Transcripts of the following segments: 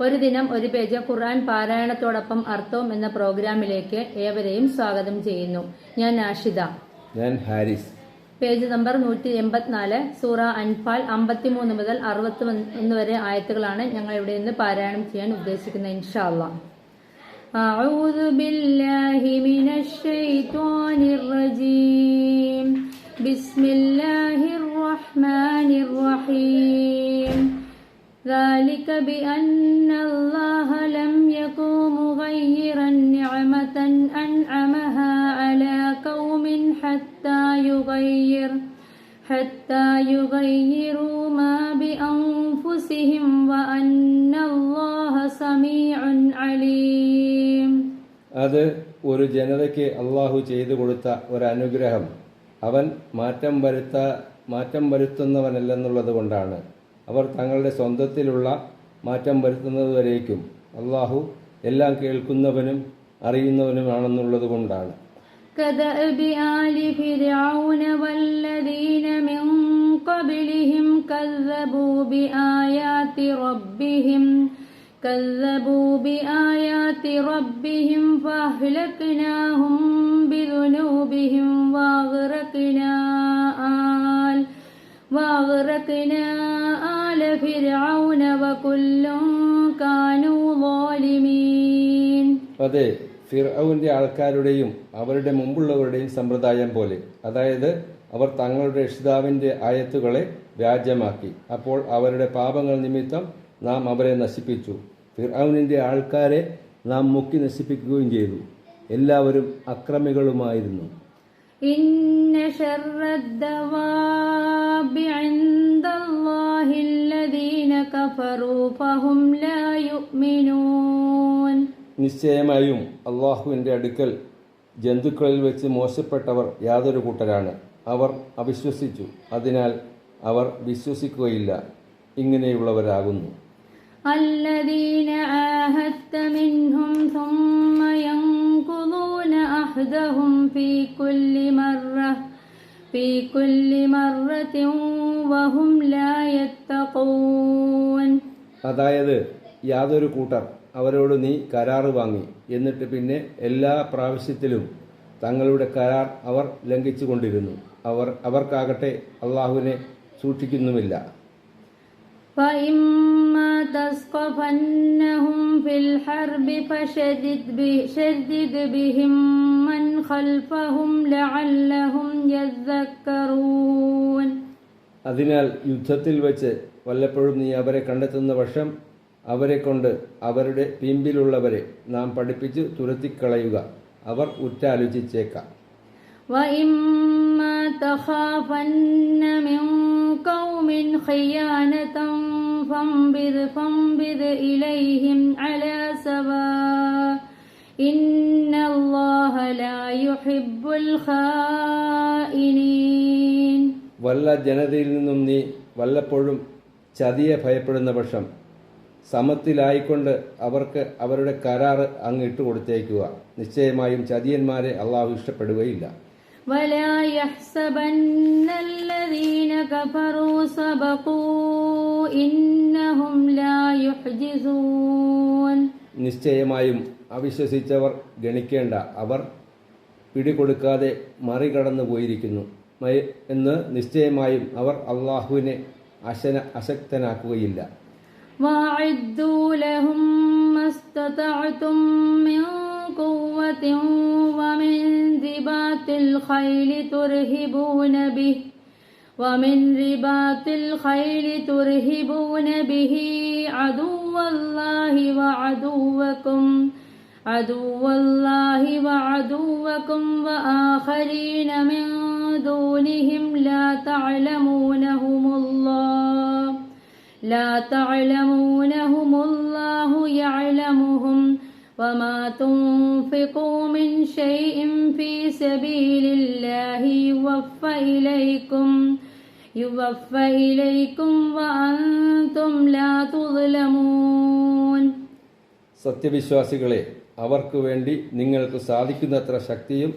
ഒരു ദിനം ഒരു പേജ് ഖുർആൻ പാരായണത്തോടൊപ്പം അർത്ഥവും എന്ന പ്രോഗ്രാമിലേക്ക് ഏവരെയും സ്വാഗതം ചെയ്യുന്നു ഞാൻ നാഷിദ ഞാൻ ഹാരിസ് പേജ് നമ്പർ നൂറ്റി എൺപത്തിനാല് സൂറ അൻഫാൽ അമ്പത്തിമൂന്ന് മുതൽ അറുപത്തി ഒന്ന് വരെ ആയത്തുകളാണ് ഞങ്ങൾ ഇവിടെ നിന്ന് പാരായണം ചെയ്യാൻ ഉദ്ദേശിക്കുന്നത് ഇൻഷാ അള്ളാഹ് أعوذ بالله من الشيطان الرجيم بسم الله الرحمن الرحيم ذلك بأن الله لم يكن مغيرا نعمة أنعمها على قوم حتى يغير حتى يغيروا ما بأنفسهم وأن الله سميع عليم അത് ഒരു ജനതയ്ക്ക് അള്ളാഹു ചെയ്തു കൊടുത്ത ഒരു അനുഗ്രഹം അവൻ മാറ്റം വരുത്ത മാറ്റം വരുത്തുന്നവനല്ലെന്നുള്ളത് കൊണ്ടാണ് അവർ തങ്ങളുടെ സ്വന്തത്തിലുള്ള മാറ്റം വരുത്തുന്നതുവരേക്കും അള്ളാഹു എല്ലാം കേൾക്കുന്നവനും അറിയുന്നവനുമാണെന്നുള്ളത് കൊണ്ടാണ് كدأب آل فرعون والذين من قبلهم كذبوا بآيات ربهم كذبوا بآيات ربهم فأهلكناهم بذنوبهم وأغرقنا آل وأغرقنا آل فرعون وكل كانوا ظالمين അതെ ഫിർഔന്റെ ആൾക്കാരുടെയും അവരുടെ മുമ്പുള്ളവരുടെയും സമ്പ്രദായം പോലെ അതായത് അവർ തങ്ങളുടെ രക്ഷിതാവിന്റെ ആയത്തുകളെ വ്യാജമാക്കി അപ്പോൾ അവരുടെ പാപങ്ങൾ നിമിത്തം നാം അവരെ നശിപ്പിച്ചു ഫിർഔനിന്റെ ആൾക്കാരെ നാം മുക്കി നശിപ്പിക്കുകയും ചെയ്തു എല്ലാവരും അക്രമികളുമായിരുന്നു إن كفروا فهم لا يؤمنون നിശ്ചയമായും അള്ളാഹുവിന്റെ അടുക്കൽ ജന്തുക്കളിൽ വെച്ച് മോശപ്പെട്ടവർ യാതൊരു കൂട്ടരാണ് അവർ അവിശ്വസിച്ചു അതിനാൽ അവർ വിശ്വസിക്കുകയില്ല ഇങ്ങനെയുള്ളവരാകുന്നു الذين عاهدت منهم ثم ينقضون عهدهم في كل مرة في كل مرة وهم لا يتقون അതായത് യാതൊരു കൂട്ടർ അവരോട് നീ കരാറ് വാങ്ങി എന്നിട്ട് പിന്നെ എല്ലാ പ്രാവശ്യത്തിലും തങ്ങളുടെ കരാർ അവർ ലംഘിച്ചു കൊണ്ടിരുന്നു അവർ അവർക്കാകട്ടെ അള്ളാഹുവിനെ സൂക്ഷിക്കുന്നുമില്ല فإما تثقفنهم في الحرب فشدد به شدد بهم من خلفهم لعلهم يذكرون അതിനാൽ യുദ്ധത്തിൽ വെച്ച് വല്ലപ്പോഴും നീ അവരെ കണ്ടെത്തുന്ന പക്ഷം അവരെ കൊണ്ട് അവരുടെ പിമ്പിലുള്ളവരെ നാം പഠിപ്പിച്ച് തുരത്തിക്കളയുക അവർ ഉറ്റാലോചിച്ചേക്കാം وإما تخافن من قوم خيانة فانبذ فانبذ إليهم على سواء إن الله لا يحب الخائنين വല്ല ജനതയിൽ നിന്നും നീ വല്ലപ്പോഴും ചതിയെ ഭയപ്പെടുന്ന പക്ഷം സമത്തിലായിക്കൊണ്ട് അവർക്ക് അവരുടെ കരാറ് അങ്ങ് ഇട്ടുകൊടുത്തേക്കുക നിശ്ചയമായും ചതിയന്മാരെ അള്ളാഹു ഇഷ്ടപ്പെടുകയില്ല ولا يحسبن الذين كفروا سبقوا إنهم لا يحجزون നിശ്ചയമായും അവിശ്വസിച്ചവർ ഗണിക്കേണ്ട അവർ പിടികൊടുക്കാതെ മറികടന്നു പോയിരിക്കുന്നു മയ- എന്ന് നിശ്ചയമായും അവർ അള്ളാഹുവിനെ അശന അശക്തനാക്കുകയില്ല وأعدوا قوة ومن رباط الخيل ترهبون به. ومن رباط الخيل ترهبون به. عدو الله وعدوكم. عدو الله وعدوكم وآخرين من دونهم لا تعلمونهم الله. لا تعلمونهم الله يعلمهم. وما تنفقوا من شيء في سبيل الله يوفى إليكم يوفى إليكم وأنتم لا تظلمون സത്യവിശ്വാസികളെ അവർക്ക് വേണ്ടി നിങ്ങൾക്ക് സാധിക്കുന്നത്ര ശക്തിയും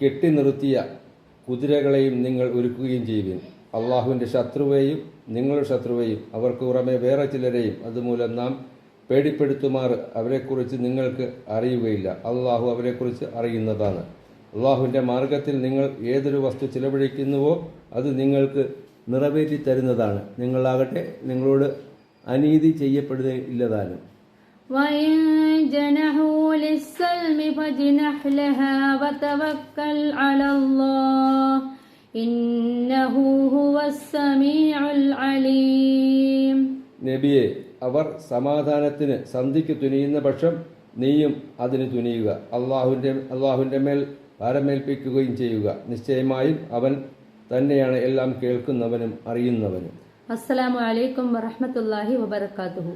കെട്ടിനിർത്തിയ കുതിരകളെയും നിങ്ങൾ ഒരുക്കുകയും ചെയ്യുവിൻ അള്ളാഹുവിൻ്റെ ശത്രുവെയും നിങ്ങളുടെ ശത്രുവെയും അവർക്ക് പുറമെ വേറെ ചിലരെയും അതുമൂലം നാം പേടിപ്പെടുത്തുമാർ അവരെക്കുറിച്ച് നിങ്ങൾക്ക് അറിയുകയില്ല. അള്ളാഹു അവരെക്കുറിച്ച് അറിയുന്നതാണ്. അള്ളാഹുവിന്റെ മാർഗത്തിൽ നിങ്ങൾ ഏതൊരു വസ്തു ചിലവഴിക്കുന്നുവോ അത് നിങ്ങൾക്ക് നിറവേറ്റി തരുന്നതാണ്. നിങ്ങളാകട്ടെ നിങ്ങളോട് അനീതി ചെയ്യപ്പെടുകയില്ലതാനും. നബിയെ അവർ സമാധാനത്തിന് സന്ധിക്ക് തുനിയുന്ന പക്ഷം നീയും അതിന് തുനിയുക. അള്ളാഹുവിന്റെ അള്ളാഹുവിന്റെ മേൽ ഭാരമേൽപ്പിക്കുകയും ചെയ്യുക. നിശ്ചയമായും അവൻ തന്നെയാണ് എല്ലാം കേൾക്കുന്നവനും അറിയുന്നവനും. അസ്സലാമു അലൈക്കും വറഹമത്തല്ലാഹി വബർക്കാത്തുഹു